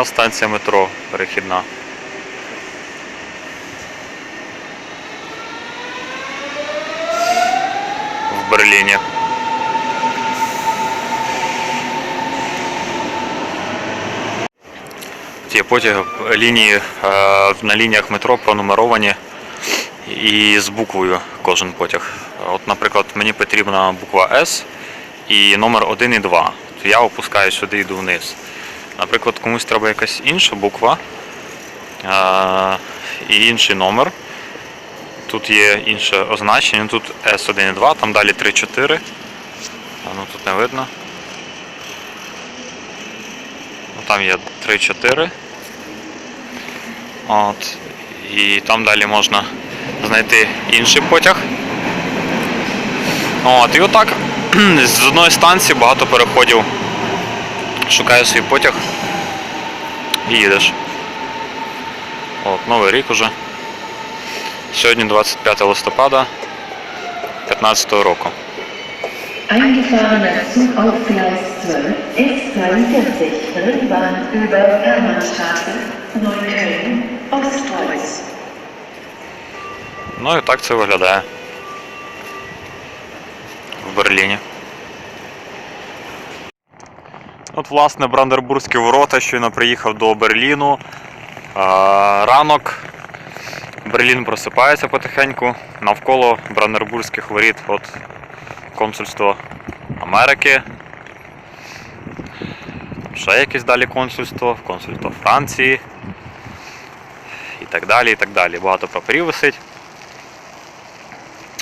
Така станція метро перехідна. В Берліні. Ті потяги лінії е, на лініях метро пронумеровані і з буквою кожен потяг. От, наприклад, мені потрібна буква С і номер 1 і 2. То я опускаю сюди і йду вниз. Наприклад, комусь треба якась інша буква і інший номер. Тут є інше означення, тут S1 і 2, там далі 3-4. Ну тут не видно. Ну, там є 3-4. От. І там далі можна знайти інший потяг. От, і отак з одної станції багато переходів. Шукаю свій потяг і їдеш. От, новий рік уже. Сьогодні 25 листопада 2015 року. Eingefahrener Zug auf Gleis 12, S42, Rennbahn über Hermannstraße, Neukölln, Ostkreuz. Ну і так це виглядає в Берліні. От, власне, Брандербурзькі ворота, щойно приїхав до Берліну. Ранок. Берлін просипається потихеньку. Навколо Брандербурзьких воріт от консульство Америки. Ще якесь далі консульство, консульство Франції. І так далі, і так далі. Багато прапорів висить.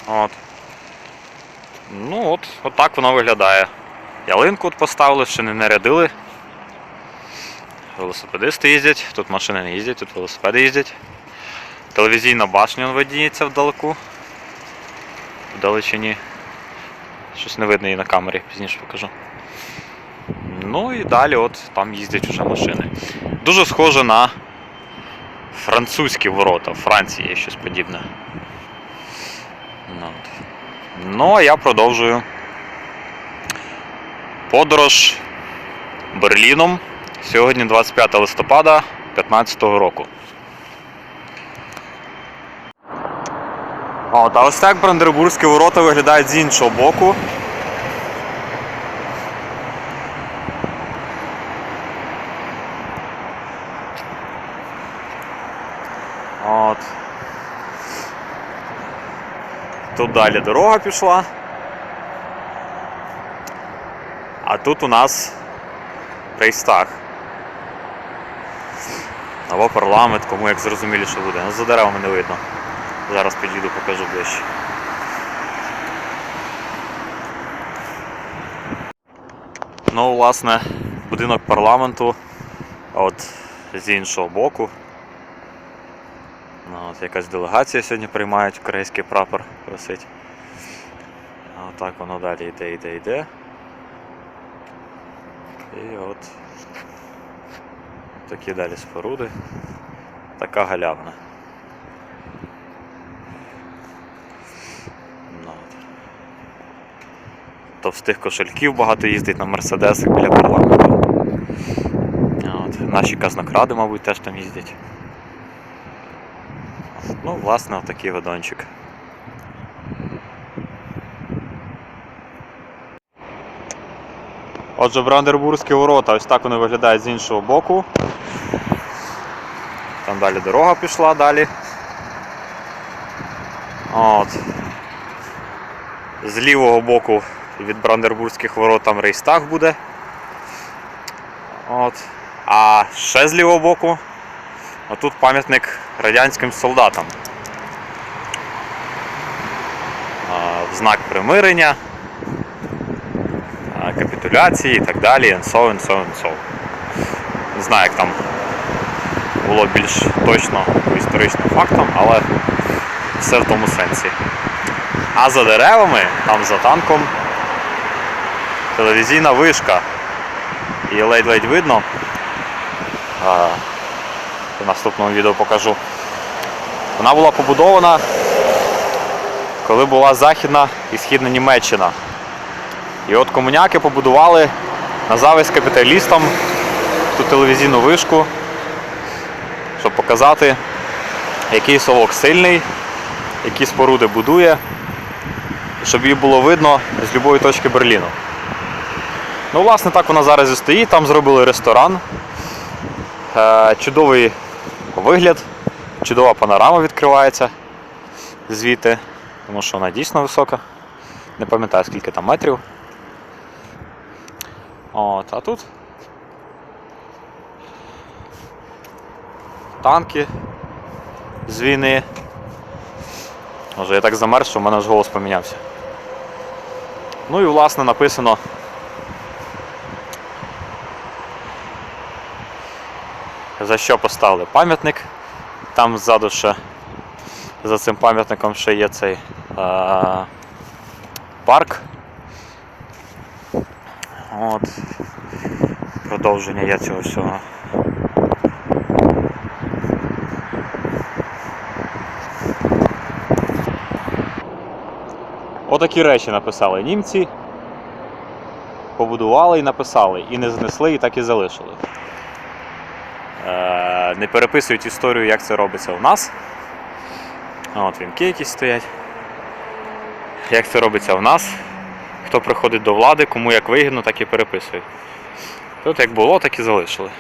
От. Ну от, от воно виглядає. Ялинку от поставили, ще не нарядили. Велосипедисти їздять, тут машини не їздять, тут велосипеди їздять. Телевізійна башня видніється вдалеку. Вдалечині. Щось не видно її на камері, пізніше покажу. Ну і далі от там їздять вже машини. Дуже схоже на французькі ворота. В Франції є щось подібне. Ну, ну а я продовжую подорож Берліном. Сьогодні 25 листопада 2015 року. От, а ось так Брандербурзькі ворота виглядають з іншого боку. От. Тут далі дорога пішла. А тут у нас Рейстаг. Або парламент, кому як зрозуміліше буде. Ну за деревами не видно. Зараз підійду, покажу ближче. Ну, власне, будинок парламенту от з іншого боку. Ну, от якась делегація сьогодні приймають корейський прапор висить. Отак воно далі йде, йде, йде. І от такі далі споруди. Така галявна. Ну. Товстих кошельків багато їздить на мерседесах біля парламенту. От. Наші казнокради, мабуть, теж там їздять. Ну, власне, такий годончик. Отже, Брандербурзькі ворота, ось так вони виглядають з іншого боку. Там далі дорога пішла далі. От. З лівого боку від Брандербурзьких ворот там Рейстаг буде. От. А ще з лівого боку отут пам'ятник радянським солдатам. В знак примирення, а, і так далі. And so, and so, and so. Не знаю, як там було більш точно історичним фактам, але все в тому сенсі. А за деревами, там за танком, телевізійна вишка. І ледь-ледь видно. В наступному відео покажу. Вона була побудована, коли була Західна і Східна Німеччина. І от комуняки побудували на зависть капіталістам тут телевізійну вишку, щоб показати, який совок сильний, які споруди будує, щоб її було видно з будь-якої точки Берліну. Ну, власне, так вона зараз і стоїть. Там зробили ресторан. Е, чудовий вигляд, чудова панорама відкривається звідти, тому що вона дійсно висока. Не пам'ятаю скільки там метрів. От, а тут танки з війни. Може я так замерз, що в мене ж голос помінявся. Ну і власне написано. За що поставили пам'ятник. Там ззаду ще за цим пам'ятником ще є цей а, парк. От. Продовження є цього всього. Отакі речі написали німці. Побудували і написали, і не знесли, і так і залишили. Е, не переписують історію, як це робиться у нас. От вінки якісь стоять. Як це робиться у нас? Хто приходить до влади, кому як вигідно, так і переписують. Тут як було, так і залишили.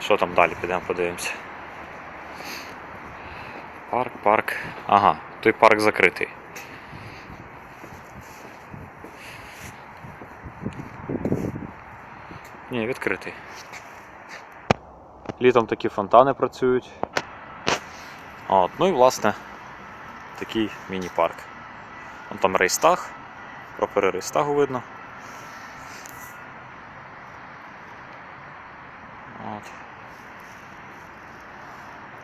Що там далі? Підемо подивимося. Парк, парк. Ага, той парк закритий. Ні, відкритий. Літом такі фонтани працюють. От, ну і власне такий міні-парк. Там рейстаг, пропери рейстагу видно. От.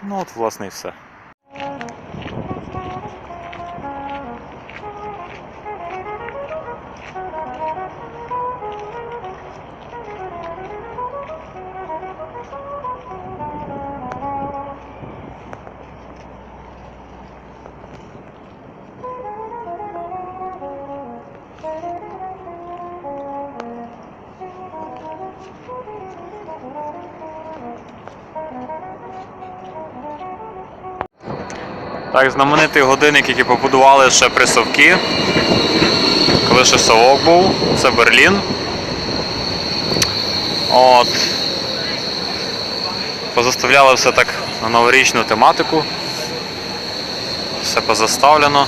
Ну от, власне, і все. Так, знаменитий годинник, який побудували ще при Совки. Коли ще Совок був, це Берлін. От. Позаставляли все так на новорічну тематику. Все позаставлено.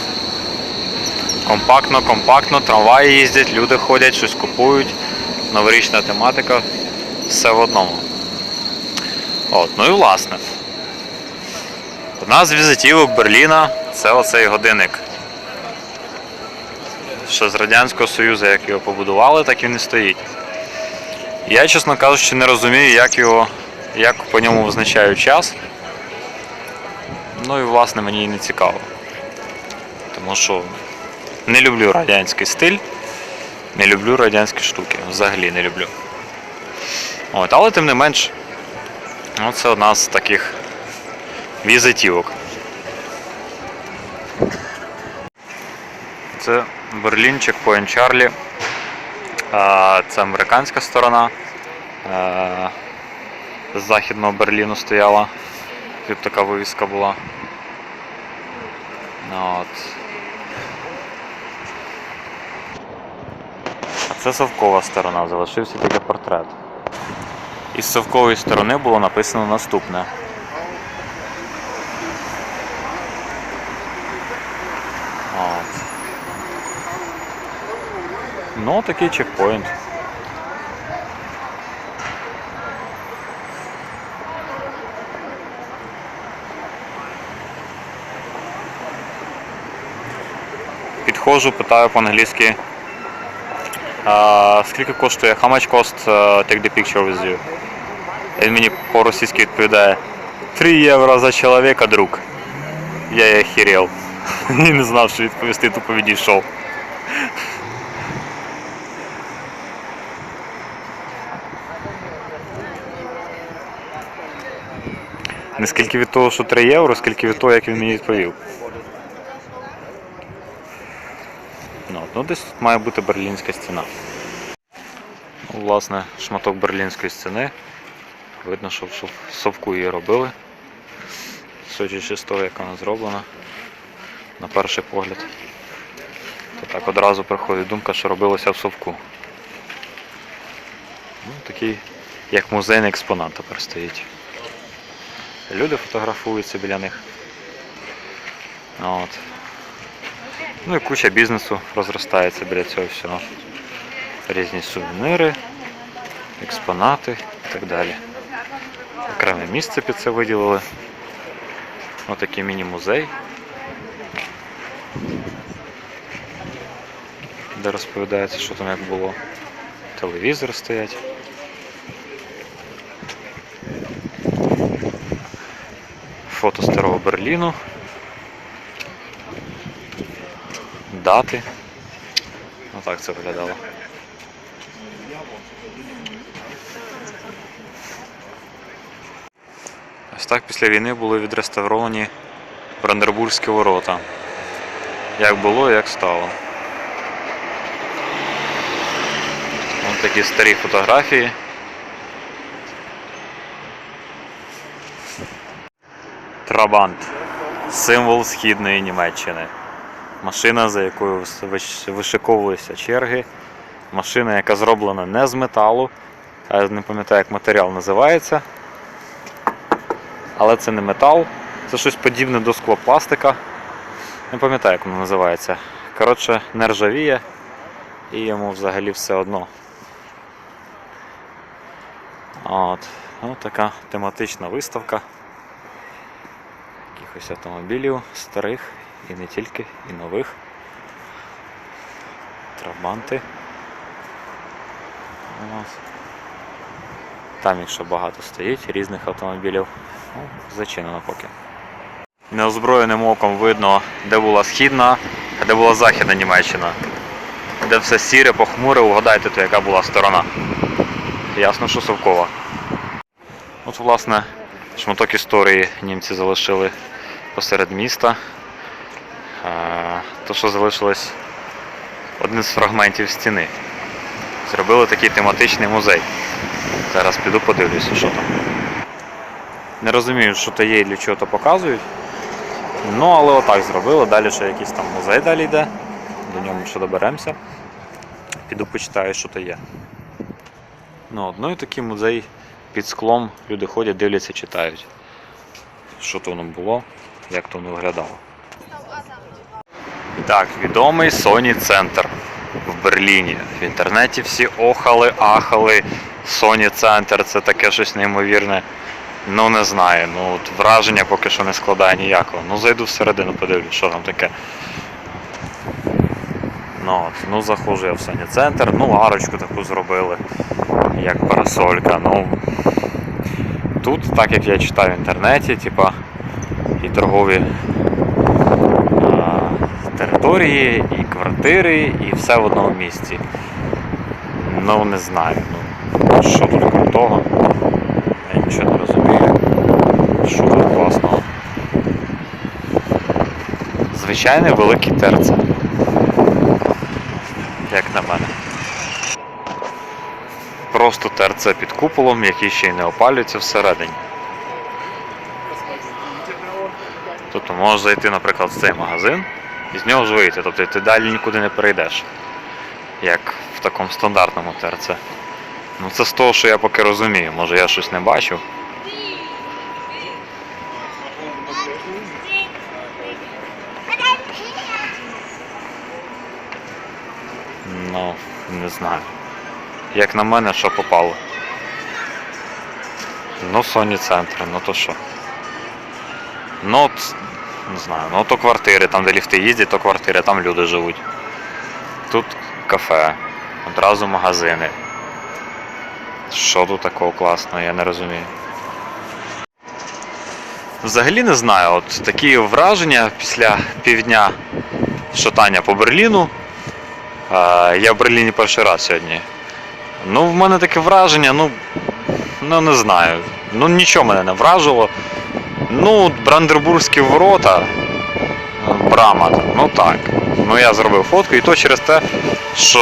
Компактно, компактно, трамваї їздять, люди ходять, щось купують. Новорічна тематика. Все в одному. От, ну і власне. Одна з візитівок Берліна це оцей годинник. Ще з Радянського Союзу, як його побудували, так і стоїть. Я, чесно кажучи, не розумію, як його, як по ньому визначають час. Ну і власне мені і не цікаво. Тому що не люблю радянський стиль, не люблю радянські штуки. Взагалі не люблю. От, але тим не менш, ну, це одна з таких візитівок. Це Берлін, чекпоінт Чарлі. Це американська сторона. З західного Берліну стояла. Тут така вивіска була. Ну, От. А це совкова сторона, залишився тільки портрет. Із совкової сторони було написано наступне. Ну, такий чекпоінт. Підходжу, питаю по-англійськи. А, скільки коштує? How much cost uh, take the picture with you? Він мені по-російськи відповідає 3 євро за чоловіка, друг. Я і охерел. І не знав, що відповісти, тупо відійшов. Не скільки від того, що 3 євро, скільки від того, як він мені відповів. Ну, ну десь тут має бути берлінська стіна. Ну, Власне, шматок берлінської стіни. Видно, що в совку її робили. Судячи з того, як вона зроблена, на перший погляд. То так одразу приходить думка, що робилося в совку. Ну, такий, як музейний експонат тепер стоїть. Люди фотографуються біля них. От. Ну і куча бізнесу розростається біля цього всього. Різні сувеніри, експонати і так далі. Окреме місце під це виділили. Отакий міні-музей. Де розповідається, що там як було. Телевізор стоять. Фото старого Берліну. Дати. Отак це виглядало. Ось так після війни були відреставровані Брандербурзькі ворота. Як було, як стало. Ось такі старі фотографії. Трабант. Символ східної Німеччини. Машина, за якою виш- вишиковуються черги. Машина, яка зроблена не з металу. Я не пам'ятаю, як матеріал називається. Але це не метал, це щось подібне до склопластика. Не пам'ятаю, як воно називається. Коротше, не ржавіє і йому взагалі все одно. От. Ось така тематична виставка якихось автомобілів старих і не тільки, і нових. Трабанти. От. Там, якщо багато стоїть різних автомобілів, ну, зачинено поки. Неозброєним оком видно, де була східна, а де була західна Німеччина. Де все сіре, похмуре, угадайте, то яка була сторона. Ясно, що совкова. От, власне, шматок історії німці залишили посеред міста. Е, То, що залишилось один з фрагментів стіни. Зробили такий тематичний музей. Зараз піду подивлюся, що там. Не розумію, що то є і для чого то показують. Ну, але отак зробили. Далі ще якийсь там музей далі йде. До нього ще доберемося. Піду почитаю, що то є. Ну, ну і такий музей під склом. Люди ходять, дивляться, читають. Що то воно було, як то воно виглядало. І так, відомий Sony Центр в Берліні. В інтернеті всі охали, ахали. Sony Центр це таке щось неймовірне. Ну не знаю. Ну от враження поки що не складає ніякого. Ну зайду всередину, подивлюсь, що там таке. Ну, от, ну заходжу я в Sony Центр, ну арочку таку зробили, як парасолька. Ну, тут, так як я читаю в інтернеті, типа і торгові а, території, і квартири, і все в одному місці. Ну не знаю. Ну, що тут крутого? Я нічого не розумію. Що тут класного? Звичайне великий терце. Як на мене. Просто терце під куполом, який ще й не опалюється всередині. Тобто можеш зайти, наприклад, в цей магазин і з нього ж вийти. Тобто ти далі нікуди не перейдеш. Як в такому стандартному терце. Ну це з того, що я поки розумію. Може я щось не бачив. Ну, не знаю. Як на мене, що попало. Ну, Sony центр, ну то що. Ну, не знаю, ну то квартири, там де ліфти їздять, то квартири, там люди живуть. Тут кафе, одразу магазини. Що тут такого класного, я не розумію. Взагалі не знаю, от такі враження після півдня шатання по Берліну. А, я в Берліні перший раз сьогодні. Ну, в мене таке враження, ну, ну не знаю. Ну нічого мене не вражило. Ну, Брандербурзькі ворота. е, Брама, ну так. Ну я зробив фотку, і то через те, що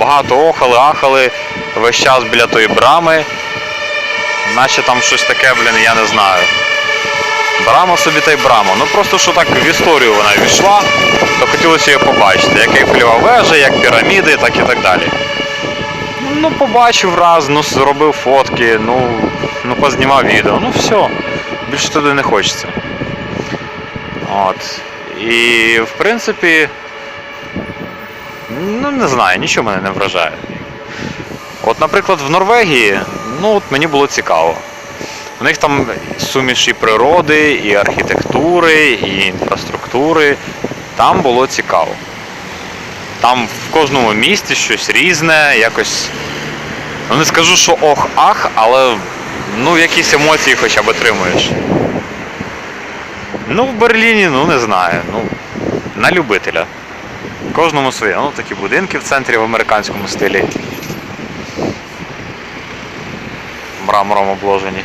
багато охали, ахали, весь час біля тої брами. Наче там щось таке, блін, я не знаю. Брама собі та й брама. Ну просто що так в історію вона війшла, то хотілося її побачити. Як Ейфелева вежа, як піраміди, так і так далі. Ну, побачив раз, ну зробив фотки, ну, ну познімав відео, ну все. Більше туди не хочеться. От. І в принципі, ну не знаю, нічого мене не вражає. От, наприклад, в Норвегії, ну от мені було цікаво. У них там суміш і природи, і архітектури, і інфраструктури. Там було цікаво. Там в кожному місті щось різне, якось. Ну не скажу, що ох-ах, але ну якісь емоції хоча б отримуєш. Ну, в Берліні, ну не знаю. Ну, на любителя. Кожному своє. Ну, такі будинки в центрі в американському стилі. Мрамором обложені.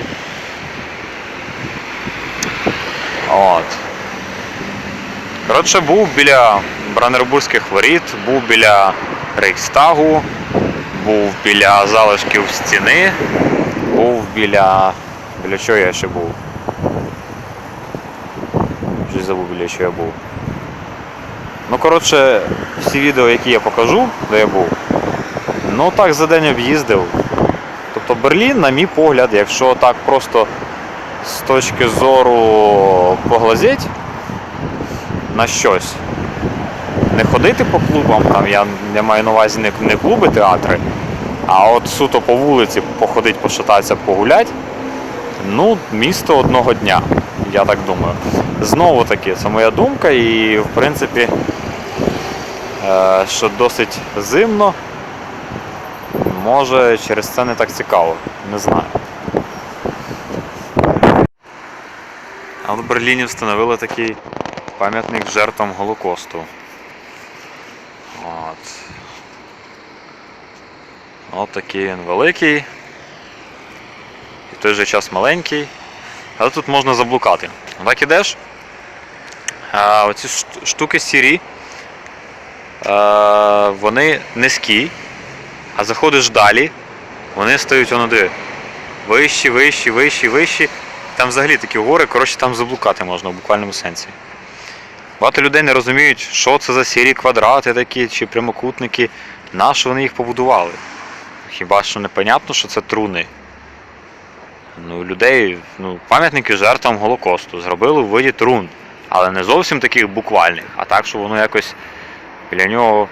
От. Коротше, був біля Бранербурзьких воріт, був біля Рейхстагу, був біля залишків стіни, біля. Біля чого я ще був? Щось забув, біля чого я був. Ну, коротше, всі відео, які я покажу, де я був, ну так за день об'їздив. Тобто Берлін, на мій погляд, якщо так просто з точки зору поглазеть на щось, не ходити по клубам, там я, я маю на увазі не, не клуби, театри, а от суто по вулиці походить, пошататися, погулять, ну, місто одного дня, я так думаю. Знову таки, це моя думка, і в принципі, е, що досить зимно, може через це не так цікаво, не знаю. А в Берліні встановили такий пам'ятник жертвам Голокосту. От такий він великий. І в той же час маленький. Але тут можна заблукати. Так ідеш. А, оці штуки сірі. А, вони низькі. А заходиш далі, вони стають воно диви. Вищі, вищі, вищі, вищі. Там взагалі такі гори, коротше, там заблукати можна в буквальному сенсі. Багато людей не розуміють, що це за сірі квадрати такі чи прямокутники, на що вони їх побудували. Хіба що непонятно, що це труни. Ну, людей, ну, пам'ятники жертвам Голокосту зробили у виді трун. Але не зовсім таких буквальних, а так, що воно якось біля нього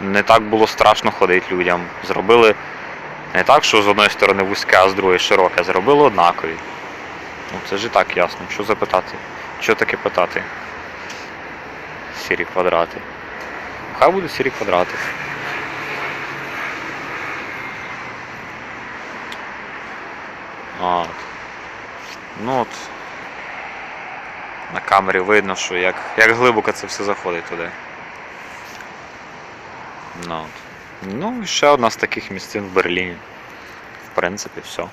не так було страшно ходити людям. Зробили не так, що з одної сторони вузьке, а з другої широке, зробили однакові. Ну це ж і так ясно. Що запитати? Що таке питати? Сірі квадрати. Хай будуть сірі квадрати. От. Ну от. На камері видно, що як, як глибоко це все заходить туди. Ну, от. ну і ще одна з таких місцин в Берліні. В принципі, все.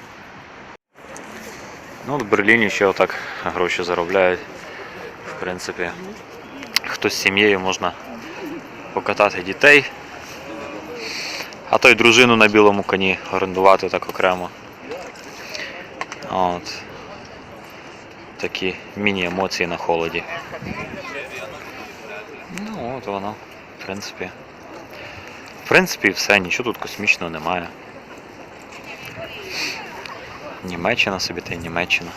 Ну, от в Берліні ще отак гроші заробляють. В принципі, хто з сім'єю можна покатати дітей. А то й дружину на білому коні орендувати так окремо. От. Такі міні-емоції на холоді. Ну, от воно, в принципі. В принципі, все, нічого тут космічного немає. Німеччина собі та й Німеччина.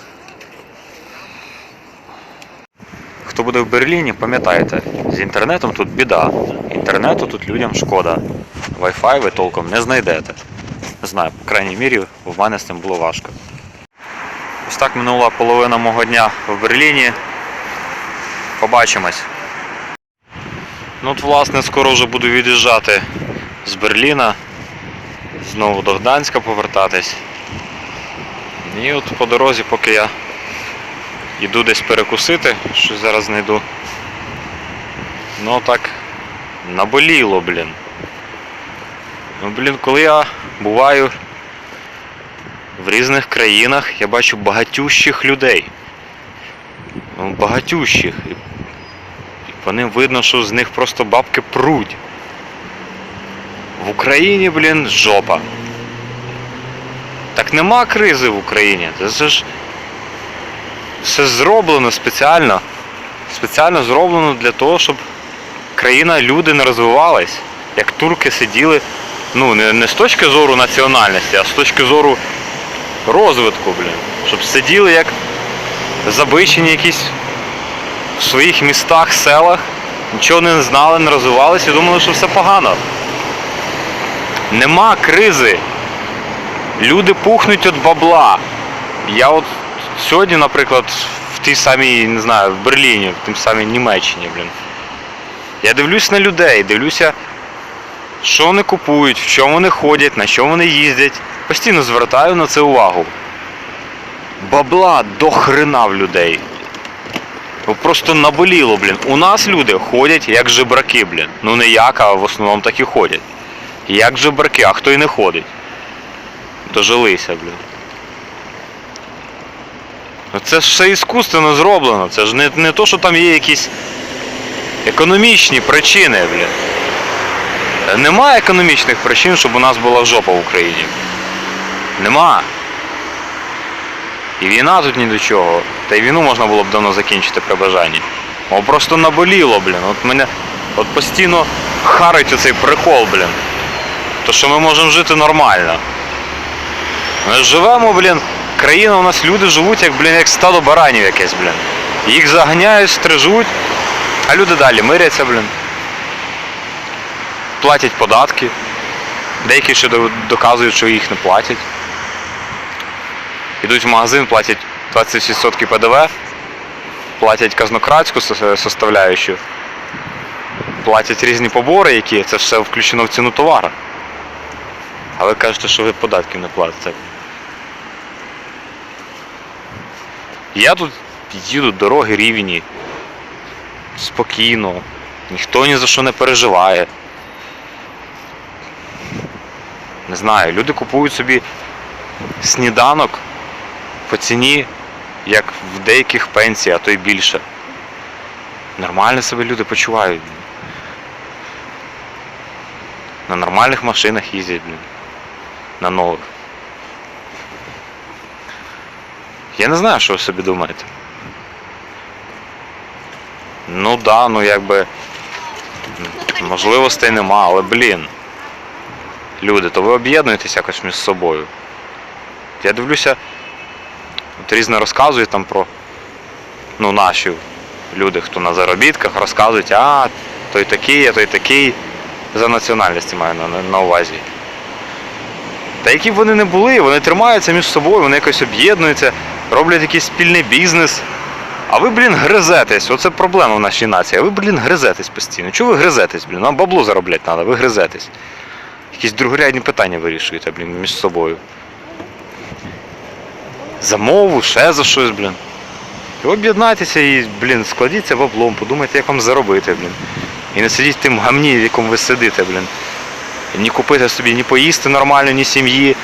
Хто буде в Берліні, пам'ятайте, з інтернетом тут біда. Інтернету тут людям шкода. Wi-Fi ви толком не знайдете. Не знаю, по крайній мірі, в мене з цим було важко. Так минула половина мого дня в Берліні. Побачимось. Ну от, власне, скоро вже буду від'їжджати з Берліна. Знову до Гданська повертатись. І от по дорозі, поки я йду десь перекусити, що зараз знайду. Ну так наболіло, блін. Ну, блін, коли я буваю в різних країнах, я бачу багатющих людей. Ну, багатющих. І, по ним видно, що з них просто бабки пруть. В Україні, блін, жопа. Так нема кризи в Україні. Це, ж все зроблено спеціально. Спеціально зроблено для того, щоб країна, люди не розвивались. Як турки сиділи, ну не, не з точки зору національності, а з точки зору розвитку, блін. Щоб сиділи як забичені якісь в своїх містах, селах, нічого не знали, не розвивалися і думали, що все погано. Нема кризи. Люди пухнуть від бабла. Я от сьогодні, наприклад, в тій самій, не знаю, в Берліні, в тим самій Німеччині, блін. Я дивлюсь на людей, дивлюся, що вони купують, в чому вони ходять, на чому вони їздять. Постійно звертаю на це увагу. Бабла до хрена в людей. Просто наболіло, блін. У нас люди ходять як жебраки, блін. Ну не як, а в основному так і ходять. Як жебраки, а хто і не ходить. Дожилися, блін. Ну Це ж все іскусственно зроблено. Це ж не, не то, що там є якісь економічні причини, блін. Нема економічних причин, щоб у нас була жопа в Україні. Нема. І війна тут ні до чого. Та й війну можна було б давно закінчити при бажанні. О, просто наболіло, блін. От мене от постійно харить оцей прикол, блін. То що ми можемо жити нормально. Ми живемо, блін. Країна у нас люди живуть, як, блін, як стадо баранів якесь, блін. Їх заганяють, стрижуть, а люди далі миряться, блін. Платять податки. Деякі ще доказують, що їх не платять. Йдуть в магазин, платять 26% ПДВ, платять казнократську со- составляючу, платять різні побори, які це все включено в ціну товару. А ви кажете, що ви податків не платите. Я тут їду дороги рівні, спокійно, ніхто ні за що не переживає. Не знаю, люди купують собі сніданок по ціні, як в деяких пенсій, а то й більше. Нормально себе люди почувають. На нормальних машинах їздять, блін. На нових. Я не знаю, що ви собі думаєте. Ну да, ну якби. Можливостей нема, але блін. Люди, то ви об'єднуєтесь якось між собою. Я дивлюся, от різне розказують там про ну, наші люди, хто на заробітках, розказують, а той такий, а той такий. За національності маю на, на, увазі. Та які б вони не були, вони тримаються між собою, вони якось об'єднуються, роблять якийсь спільний бізнес. А ви, блін, гризетесь. Оце проблема в нашій нації. А ви, блін, гризетесь постійно. Чого ви гризетесь, блін? Нам бабло заробляти треба, ви гризетесь. Якісь другорядні питання вирішуєте, блін, між собою. За мову, ще за щось, блін. І об'єднайтеся і, блін, складіться баблом, подумайте, як вам заробити, блін. І не сидіть в тим гамні, в якому ви сидите, блін. І ні купити собі, ні поїсти нормально, ні сім'ї,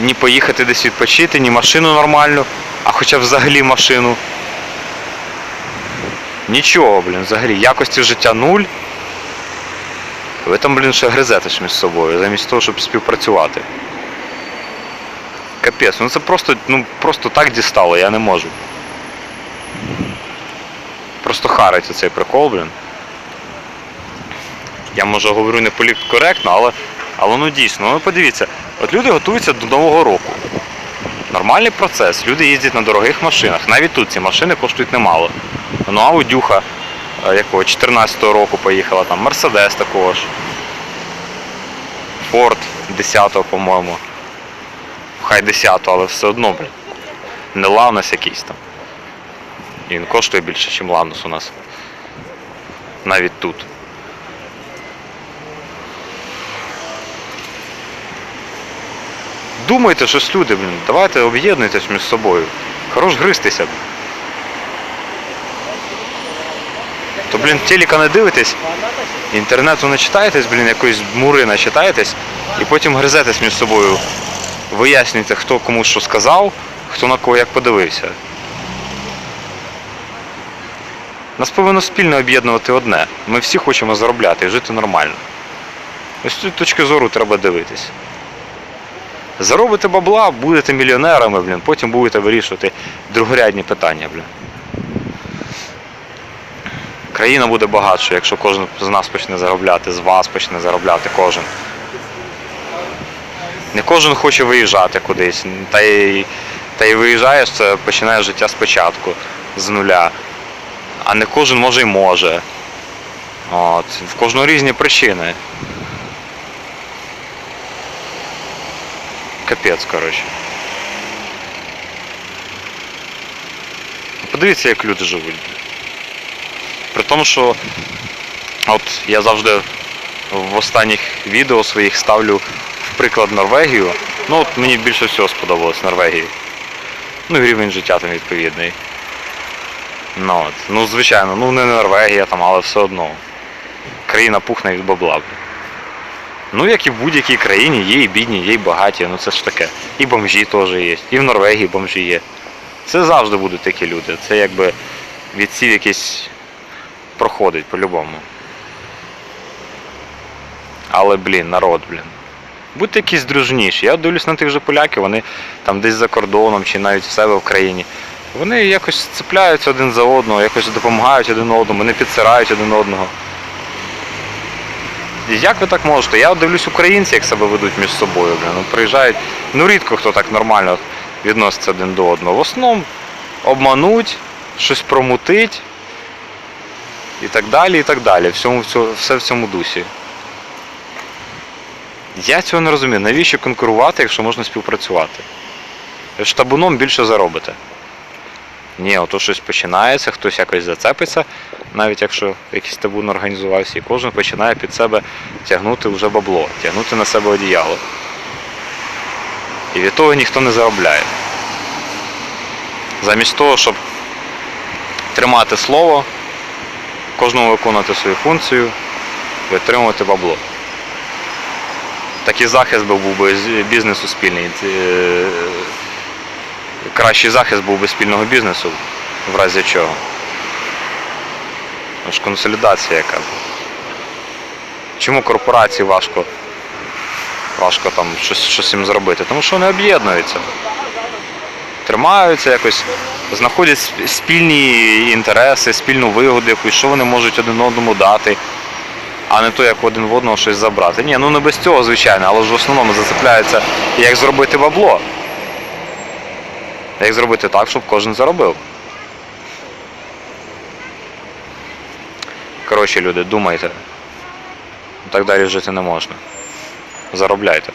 ні поїхати десь відпочити, ні машину нормальну, а хоча взагалі машину. Нічого, блін, взагалі, якості життя нуль. Ви там, блін, ще гризетесь між собою, замість того, щоб співпрацювати. Капець, ну це просто, ну, просто так дістало, я не можу. Просто харить цей прикол, блін. Я може говорю не політкоректно, але, але ну дійсно, ну подивіться, от люди готуються до Нового року. Нормальний процес, люди їздять на дорогих машинах. Навіть тут ці машини коштують немало. Ну, Аудюха, е, якого 14-го року поїхала, там Мерседес такого ж. Форд 10-го, по-моєму. Хай 10-го, але все одно, блін. Не Лавнес якийсь там. І він коштує більше, ніж Лавнес у нас. Навіть тут. Думайте щось люди, блін. Давайте об'єднуйтесь між собою. Хорош гристися. То, блін, телека не дивитесь, інтернету не читаєтесь, блін, якоїсь мури не читаєтесь, і потім гризетесь між собою. Вияснюєте, хто кому що сказав, хто на кого як подивився. Нас повинно спільно об'єднувати одне. Ми всі хочемо заробляти і жити нормально. Ось цієї точки зору треба дивитись. Заробите бабла, будете мільйонерами, блін, потім будете вирішувати другорядні питання, блін. Країна буде багатшою, якщо кожен з нас почне заробляти, з вас почне заробляти кожен. Не кожен хоче виїжджати кудись. Та й, та й виїжджаєш, це починаєш життя спочатку, з нуля. А не кожен може й може. От. В кожного різні причини. Капець, коротше. Подивіться, як люди живуть. При тому, що от я завжди в останніх відео своїх ставлю приклад Норвегію. Ну от мені більше всього сподобалось Норвегії. Ну і рівень життя там відповідний. Ну, от. ну звичайно, ну не Норвегія там, але все одно. Країна пухне від бабла. Ну, як і в будь-якій країні, є і бідні, є і багаті, ну це ж таке. І бомжі теж є, і в Норвегії бомжі є. Це завжди будуть такі люди. Це якби відсів якийсь проходить по-любому. Але, блін, народ, блін. Будьте якісь дружніші. Я дивлюсь на тих же поляків, вони там десь за кордоном чи навіть в себе в країні. Вони якось цепляються один за одного, якось допомагають один одному, не підсирають один одного. Як ви так можете? Я дивлюсь українці, як себе ведуть між собою. Ну, приїжджають, ну рідко хто так нормально відноситься один до одного. В основному обмануть, щось промутить і так далі, і так далі. Всьому, все в цьому дусі. Я цього не розумію. Навіщо конкурувати, якщо можна співпрацювати? Ви ж табуном більше заробите. Ні, ото щось починається, хтось якось зацепиться, навіть якщо якийсь табун організувався, і кожен починає під себе тягнути вже бабло, тягнути на себе одіяло. І від того ніхто не заробляє. Замість того, щоб тримати слово, кожному виконувати свою функцію і отримувати бабло. Такий захист був би бізнесу спільний. Е, Кращий захист був би спільного бізнесу, в разі чого. Тому ж консолідація яка. Чому корпорації важко, важко там щось, щось їм зробити? Тому що вони об'єднуються. Тримаються якось, знаходять спільні інтереси, спільну вигоду, якусь, що вони можуть один одному дати, а не то, як один в одного щось забрати. Ні, ну не без цього, звичайно, але ж в основному зацепляється, як зробити бабло. Як зробити так, щоб кожен заробив. Коротше, люди, думайте. Так далі жити не можна. Заробляйте.